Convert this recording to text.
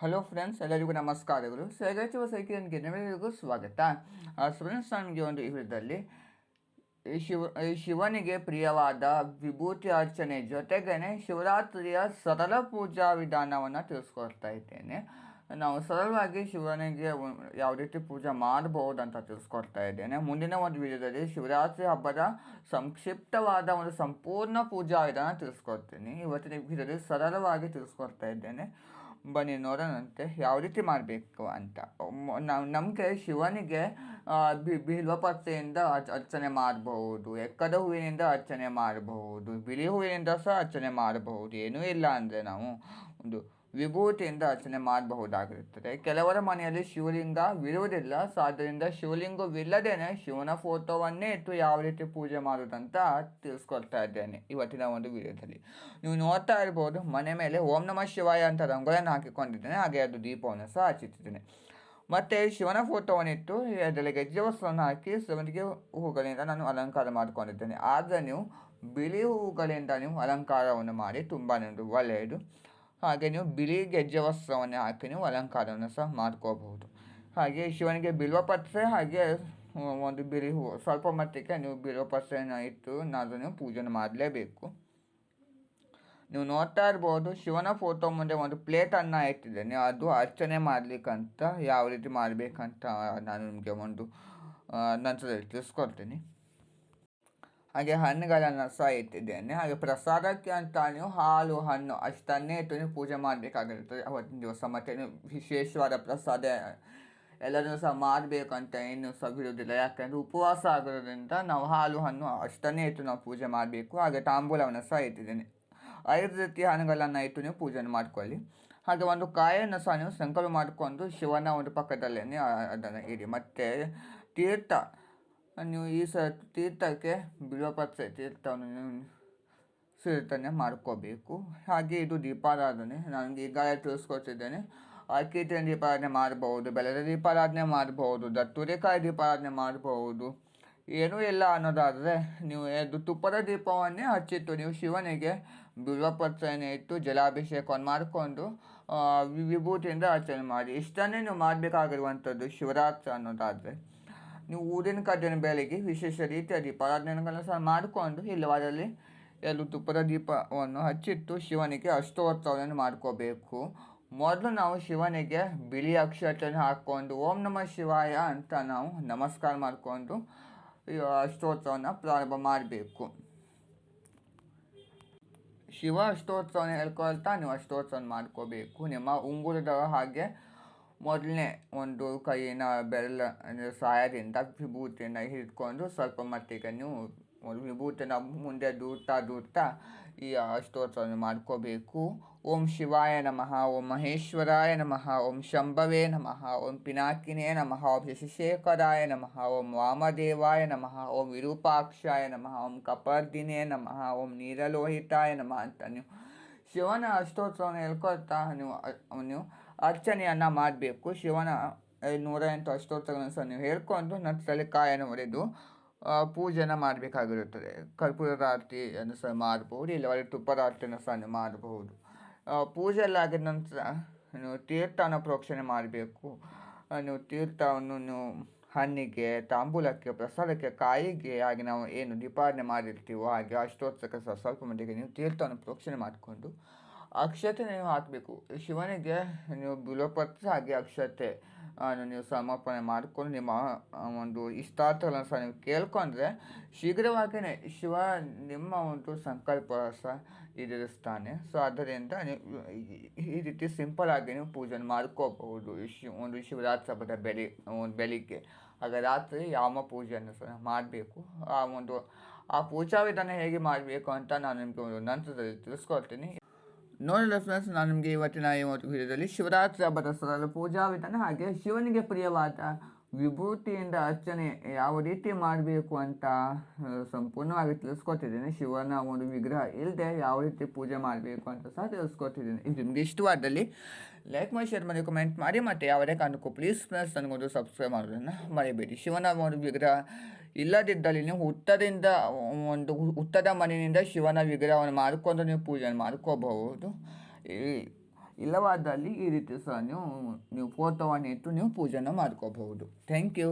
Hello friends ಎಲ್ಲರಿಗೂ ನಮಸ್ಕಾರಗಳು. ಸೈಗಾಚಿವ ಸೈಕಿಯನ್ಗೆ ನಿಮ್ಮೆಲ್ಲರಿಗೂ ಸ್ವಾಗತ. ಫ್ರೆಂಡ್ಸ್ ನನಗೆ ಒಂದು ವಿಧದಲ್ಲಿ ಶಿವ ಶಿವನಿಗೆ ಪ್ರಿಯವಾದ ವಿಭೂತಿ ಅರ್ಚನೆ ಜೊತೆಗೇನೆ ಶಿವರಾತ್ರಿಯ ಸರಳ ಪೂಜಾ ವಿಧಾನವನ್ನು ತಿಳಿಸ್ಕೊಡ್ತಾ ಇದ್ದೇನೆ. ನಾವು ಸರಳವಾಗಿ ಶಿವನಿಗೆ ಯಾವ ರೀತಿ ಪೂಜೆ ಮಾಡಬಹುದು ಅಂತ ತಿಳಿಸ್ಕೊಡ್ತಾ ಇದ್ದೇನೆ. ಮುಂದಿನ ಒಂದು ವಿಡಿಯೋದಲ್ಲಿ ಶಿವರಾತ್ರಿ ಹಬ್ಬದ ಸಂಕ್ಷಿಪ್ತವಾದ ಒಂದು ಸಂಪೂರ್ಣ ಪೂಜಾ ವಿಧಾನ ತಿಳಿಸ್ಕೊಡ್ತೀನಿ. ಇವತ್ತಿನ ವಿಡಿಯೋದಲ್ಲಿ ಸರಳವಾಗಿ ತಿಳಿಸ್ಕೊಡ್ತಾ ಇದ್ದೇನೆ. ಬನ್ನಿ ನೋಡೋಣಂತೆ ಯಾವ ರೀತಿ ಮಾಡಬೇಕು ಅಂತ. ನಾವು ನಮಗೆ ಶಿವನಿಗೆ ಬಿ ಬಿಲ್ವಪತ್ರೆಯಿಂದ ಅರ್ಚ- ಅರ್ಚನೆ ಮಾಡಬಹುದು, ಎಕ್ಕದ ಹೂವಿನಿಂದ ಅರ್ಚನೆ ಮಾಡಬಹುದು, ಬಿಳಿ ಹೂವಿನಿಂದ ಸಹ ಅರ್ಚನೆ ಮಾಡಬಹುದು, ಏನೂ ಇಲ್ಲ ಅಂದರೆ ನಾವು ಒಂದು ವಿಭೂತಿಯಿಂದ ಅರ್ಚನೆ ಮಾಡಬಹುದಾಗಿರುತ್ತದೆ. ಕೆಲವರ ಮನೆಯಲ್ಲಿ ಶಿವಲಿಂಗ ಶಿವಲಿಂಗವಿರುವುದಿಲ್ಲ ಸೊ ಆದ್ದರಿಂದ ಶಿವಲಿಂಗವಿಲ್ಲದೇನೆ ಶಿವನ ಫೋಟೋವನ್ನೇ ಇಟ್ಟು ಯಾವ ರೀತಿ ಪೂಜೆ ಮಾಡೋದಂತ ತಿಳಿಸ್ಕೊಡ್ತಾ ಇದ್ದೇನೆ ಇವತ್ತಿನ ಒಂದು ವಿಡಿಯೋದಲ್ಲಿ. ನೀವು ನೋಡ್ತಾ ಇರ್ಬೋದು, ಮನೆ ಮೇಲೆ ಓಂ ನಮಃ ಶಿವಾಯ ಅಂತ ರಂಗೋಲಿಯನ್ನು ಹಾಕಿಕೊಂಡಿದ್ದೇನೆ. ಹಾಗೆ ಅದು ದೀಪವನ್ನು ಸಹ ಹಚ್ಚುತ್ತಿದ್ದೇನೆ ಮತ್ತು ಶಿವನ ಫೋಟೋವನ್ನಿಟ್ಟು ಅದರಲ್ಲಿ ಗೆಜ್ಜೆ ಹಾಕಿ ಶಿವನಿಗೆ ಹೂಗಳಿಂದ ನಾನು ಅಲಂಕಾರ ಮಾಡಿಕೊಂಡಿದ್ದೇನೆ. ಆದರೆ ನೀವು ಬಿಳಿ ಹೂಗಳಿಂದ ನೀವು ಅಲಂಕಾರವನ್ನು ಮಾಡಿ ತುಂಬಾ ಒಳ್ಳೆಯದು. ಹಾಗೆ ನೀವು ಬಿಳಿ ಗೆಜ್ಜೆ ವಸ್ತ್ರವನ್ನು ಹಾಕಿ ನೀವು ಅಲಂಕಾರವನ್ನು ಸಹ ಮಾಡ್ಕೋಬಹುದು. ಹಾಗೆ ಶಿವನಿಗೆ ಬಿಲ್ವಪತ್ರೆ ಹಾಗೆ ಒಂದು ಬಿಳಿ ಹೂವು ಸ್ವಲ್ಪ ಮಟ್ಟಿಗೆ ನೀವು ಬಿಲ್ವಪತ್ರೆಯನ್ನು ಇಟ್ಟು ನಾನು ನೀವು ಪೂಜೆನ ಮಾಡಲೇಬೇಕು. ನೀವು ನೋಡ್ತಾ ಇರ್ಬೋದು, ಶಿವನ ಫೋಟೋ ಮುಂದೆ ಒಂದು ಪ್ಲೇಟನ್ನು ಇಟ್ಟಿದ್ದೇನೆ. ಅದು ಅರ್ಚನೆ ಮಾಡಲಿಕ್ಕಂತ, ಯಾವ ರೀತಿ ಮಾಡಬೇಕಂತ ನಾನು ನಿಮಗೆ ಒಂದು ನಂತರದಲ್ಲಿ ತಿಳಿಸ್ಕೊಡ್ತೀನಿ. ಹಾಗೆ ಹಣ್ಣುಗಳನ್ನು ಸಹ ಇಟ್ಟಿದ್ದೇನೆ. ಹಾಗೆ ಪ್ರಸಾದಕ್ಕೆ ಅಂತ ನೀವು ಹಾಲು, ಹಣ್ಣು ಅಷ್ಟನ್ನೇ ಇಟ್ಟು ನೀವು ಪೂಜೆ ಮಾಡಬೇಕಾಗಿರುತ್ತದೆ. ಅವತ್ತಿನ ದಿವಸ ಮತ್ತು ವಿಶೇಷವಾದ ಪ್ರಸಾದ ಎಲ್ಲರೂ ಸಹ ಅಂತ ಏನು ಸಹ ಬಿಡುವುದಿಲ್ಲ. ಯಾಕೆಂದರೆ ಉಪವಾಸ ಆಗೋದ್ರಿಂದ ನಾವು ಹಾಲು, ಹಣ್ಣು ಅಷ್ಟನ್ನೇ ಇಟ್ಟು ನಾವು ಪೂಜೆ ಮಾಡಬೇಕು. ಹಾಗೆ ತಾಂಬೂಲವನ್ನು ಸಹ ಇಟ್ಟಿದ್ದೇನೆ. ಐದು ರೀತಿಯ ಹಣ್ಣುಗಳನ್ನು ಇಟ್ಟು ನೀವು ಪೂಜೆ ಮಾಡ್ಕೊಳ್ಳಿ. ಹಾಗೆ ಒಂದು ಕಾಯನ್ನು ಸಹ ನೀವು ಸಂಕಲ್ಪ ಮಾಡಿಕೊಂಡು ಶಿವನ ಒಂದು ಪಕ್ಕದಲ್ಲೇ ಅದನ್ನು ಇಡಿ. ಮತ್ತು ತೀರ್ಥ ನೀವು ಈ ಸ ತೀರ್ಥಕ್ಕೆ ಬಿಲ್ವಪತ್ರೆ ತೀರ್ಥವನ್ನು ನೀವು ಸಿರಿತನೆ ಮಾಡ್ಕೋಬೇಕು ಹಾಗೆ ಇದು ದೀಪಾರಾಧನೆ. ನನಗೆ ಈಗಾಗಲೇ ತಿಳಿಸ್ಕೊಟ್ಟಿದ್ದೇನೆ ಅಕ್ಕಿಟ್ಟಿನ ದೀಪಾರಾಧನೆ ಮಾಡಬಹುದು ಬೆಲ್ಲದ ದೀಪಾರಾಧನೆ ಮಾಡಬಹುದು ದತ್ತುರೆಕಾಯಿ ದೀಪಾರಾಧನೆ ಮಾಡಬಹುದು ಏನೂ ಇಲ್ಲ ಅನ್ನೋದಾದರೆ ನೀವು ಅದು ತುಪ್ಪದ ದೀಪವನ್ನೇ ಹಚ್ಚಿಟ್ಟು ನೀವು ಶಿವನಿಗೆ ಬಿಲ್ವಪತ್ರನೇ ಇಟ್ಟು ಜಲಾಭಿಷೇಕವನ್ನು ಮಾಡಿಕೊಂಡು ವಿಭೂತಿಯಿಂದ ಅರ್ಚನೆ ಮಾಡಿ. ಇಷ್ಟನ್ನೇ ನೀವು ಮಾಡಬೇಕಾಗಿರುವಂಥದ್ದು ಶಿವರಾತ್ರಿ ಅನ್ನೋದಾದರೆ. ನೀವು ಊರಿನ ಕಡ್ಡಿನ ಬೆಳಗ್ಗೆ ವಿಶೇಷ ರೀತಿಯ ದೀಪಾರಾಧನೆಗಳನ್ನು ಸಹ ಮಾಡಿಕೊಂಡು ಇಲ್ಲವಾದಲ್ಲಿ ಎರಡು ತುಪ್ಪದ ದೀಪವನ್ನು ಹಚ್ಚಿಟ್ಟು ಶಿವನಿಗೆ ಅಷ್ಟೋತ್ತರವನ್ನು ಮಾಡ್ಕೋಬೇಕು. ಮೊದಲು ನಾವು ಶಿವನಿಗೆ ಬಿಳಿ ಅಕ್ಷತೆಯನ್ನು ಹಾಕ್ಕೊಂಡು ಓಂ ನಮಃ ಶಿವಾಯ ಅಂತ ನಾವು ನಮಸ್ಕಾರ ಮಾಡಿಕೊಂಡು ಅಷ್ಟೋತ್ತರವನ್ನು ಪ್ರಾರಂಭ ಮಾಡಬೇಕು. ಶಿವ ಅಷ್ಟೋತ್ಸವನ ಹೇಳ್ಕೊಳ್ತಾ ನೀವು ಅಷ್ಟೋತ್ಸವನ ಮಾಡ್ಕೋಬೇಕು. ನಿಮ್ಮ ಉಂಗುರದ ಹಾಗೆ ಮೊದಲನೇ ಒಂದು ಕೈಯಿನ ಬೆರಳ ಸಹಾಯದಿಂದ ವಿಭೂತಿಯನ್ನು ಹಿಡ್ಕೊಂಡು ಸ್ವಲ್ಪ ಮಟ್ಟಿಗೆ ನೀವು ವಿಭೂತಿನ ಮುಂದೆ ದೂಡ್ತಾ ದೂಡ್ತಾ ಈ ಅಷ್ಟೋತ್ಸವನ ಮಾಡ್ಕೋಬೇಕು. ಓಂ ಶಿವಾಯ ನಮಃ, ಓಂ ಮಹೇಶ್ವರಾಯ ನಮಃ, ಓಂ ಶಂಭವೇ ನಮಃ, ಓಂ ಪಿನಾಕಿನೇ ನಮಃ, ಓಂ ಶಶಿಶೇಖರಾಯ ನಮಃ, ಓಂ ವಾಮದೇವಾಯ ನಮಃ, ಓಂ ವಿರೂಪಾಕ್ಷಾಯ ನಮಃ, ಓಂ ಕಪರ್ದಿನೇ ನಮಃ, ಓಂ ನೀರಲೋಹಿತಾಯ ನಮಃ ಅಂತ ನೀವು ಶಿವನ ಅಷ್ಟೋತ್ಸವನ ಹೇಳ್ಕೊಳ್ತಾ ನೀವು ನೀವು ಅರ್ಚನೆಯನ್ನು ಮಾಡಬೇಕು. ಶಿವನ ನೂರ ಎಂಟು ಅಷ್ಟೋತ್ತರಗಳನ್ನು ಸಹ ನೀವು ಹೇಳ್ಕೊಂಡು ನಂತರದಲ್ಲಿ ಕಾಯನ್ನು ಒಡೆದು ಪೂಜೆನ ಮಾಡಬೇಕಾಗಿರುತ್ತದೆ. ಕರ್ಪೂರದ ಆರತಿಯನ್ನು ಸಹ ಮಾಡಬಹುದು ಇಲ್ಲವಾದ್ರೆ ತುಪ್ಪದ ಆರತಿಯನ್ನು ಸಹ ನೀವು ಮಾಡಬಹುದು. ಪೂಜೆ ಆಗಿದ ನಂತರ ನೀವು ತೀರ್ಥನ ಪ್ರೋಕ್ಷಣೆ ಮಾಡಬೇಕು. ನೀವು ತೀರ್ಥವನ್ನು ನೀವು ಹಣ್ಣಿಗೆ, ತಾಂಬೂಲಕ್ಕೆ, ಪ್ರಸಾದಕ್ಕೆ, ಕಾಯಿಗೆ ಹಾಗೆ ನಾವು ಏನು ದೀಪಾವಣೆ ಮಾಡಿರ್ತೀವೋ ಹಾಗೆ ಅಷ್ಟೋತ್ಸವಕ್ಕೆ ಸಹ ಸ್ವಲ್ಪ ಮಟ್ಟಿಗೆ ನೀವು ತೀರ್ಥವನ್ನು ಪ್ರೋಕ್ಷಣೆ ಮಾಡಿಕೊಂಡು ಅಕ್ಷತೆ ನೀವು ಹಾಕಬೇಕು. ಶಿವನಿಗೆ ನೀವು ಬಿಲೋಪತ್ರ ಹಾಗೆ ಅಕ್ಷತೆ ನೀವು ಸಮರ್ಪಣೆ ಮಾಡಿಕೊಂಡು ನಿಮ್ಮ ಒಂದು ಇಷ್ಟಾರ್ಥಗಳನ್ನು ಸಹ ನೀವು ಕೇಳ್ಕೊಂಡ್ರೆ ಶೀಘ್ರವಾಗಿಯೇ ಶಿವ ನಿಮ್ಮ ಒಂದು ಸಂಕಲ್ಪ ಸಹ ಈಡೇರಿಸ್ತಾನೆ. ಸೊ ಆದ್ದರಿಂದ ನೀವು ಈ- ರೀತಿ ಸಿಂಪಲ್ ಆಗಿ ನೀವು ಪೂಜೆ ಮಾಡ್ಕೋಬಹುದು. ಶಿ, ಒಂದು ಶಿವರಾತ್ರಿ ಹಬ್ಬದ ಬೆಳಿ, ಒಂದು ಬೆಳಿಗ್ಗೆ. ಆಗ ರಾತ್ರಿ ಯಾವ ಪೂಜೆಯನ್ನು ಸಹ ಮಾಡಬೇಕು. ಆ ಒಂದು, ಆ ಪೂಜಾ ವಿಧಾನ ಹೇಗೆ ಮಾಡಬೇಕು ಅಂತ ನಾನು ನಿಮಗೆ ಒಂದು ನಂತರದಲ್ಲಿ ತಿಳಿಸ್ಕೊಡ್ತೀನಿ. ನೋಡಲ್ಲ ಫ್ರೆಂಡ್ಸ್ ನಾನು ನಿಮಗೆ ಇವತ್ತಿನ ಈ ಒಂದು ವಿಡಿಯೋದಲ್ಲಿ ಶಿವರಾತ್ರಿ ಹಬ್ಬದ ಪೂಜಾ ವಿಧಾನ ಹಾಗೆ ಶಿವನಿಗೆ ಪ್ರಿಯವಾದ ವಿಭೂತಿಯಿಂದ ಅರ್ಚನೆ ಯಾವ ರೀತಿ ಮಾಡಬೇಕು ಅಂತ ಸಂಪೂರ್ಣವಾಗಿ ತಿಳಿಸ್ಕೊತಿದ್ದೀನಿ ಶಿವನ ಒಂದು ವಿಗ್ರಹ ಇಲ್ಲದೆ ಯಾವ ರೀತಿ ಪೂಜೆ ಮಾಡಬೇಕು ಅಂತ ಸಹ ತಿಳಿಸ್ಕೊತಿದ್ದೀನಿ ಇದು ನಿಮಗೆ ಇಷ್ಟವಾದಲ್ಲಿ ಲೈಕ್ ಮಾಡಿ ಶೇರ್ ಮಾಡಿ ಕಮೆಂಟ್ ಮಾಡಿ, ಮತ್ತು ಯಾವುದೇ ಕಾರಣಕ್ಕೂ ಪ್ಲೀಸ್ ಪ್ಲಸ್ ನನಗೊಂದು ಸಬ್ಸ್ಕ್ರೈಬ್ ಮಾಡೋದನ್ನು ಮರಿಬೇಡಿ. ಶಿವನ ಒಂದು ವಿಗ್ರಹ ಇಲ್ಲದಿದ್ದಲ್ಲಿ ನೀವು ಹುತ್ತದಿಂದ, ಒಂದು ಹುತ್ತದ ಮನೆಯಿಂದ ಶಿವನ ವಿಗ್ರಹವನ್ನು ಮಾಡಿಕೊಂಡು ನೀವು ಪೂಜೆ ಮಾಡ್ಕೋಬಹುದು. ಈ ಇಲ್ಲವಾದಲ್ಲಿ ಈ ರೀತಿ ಸಹ ನೀವು ನೀವು ಫೋಟೋವನ್ನು ಇಟ್ಟು ನೀವು ಪೂಜೆನ ಮಾಡ್ಕೋಬಹುದು. Thank you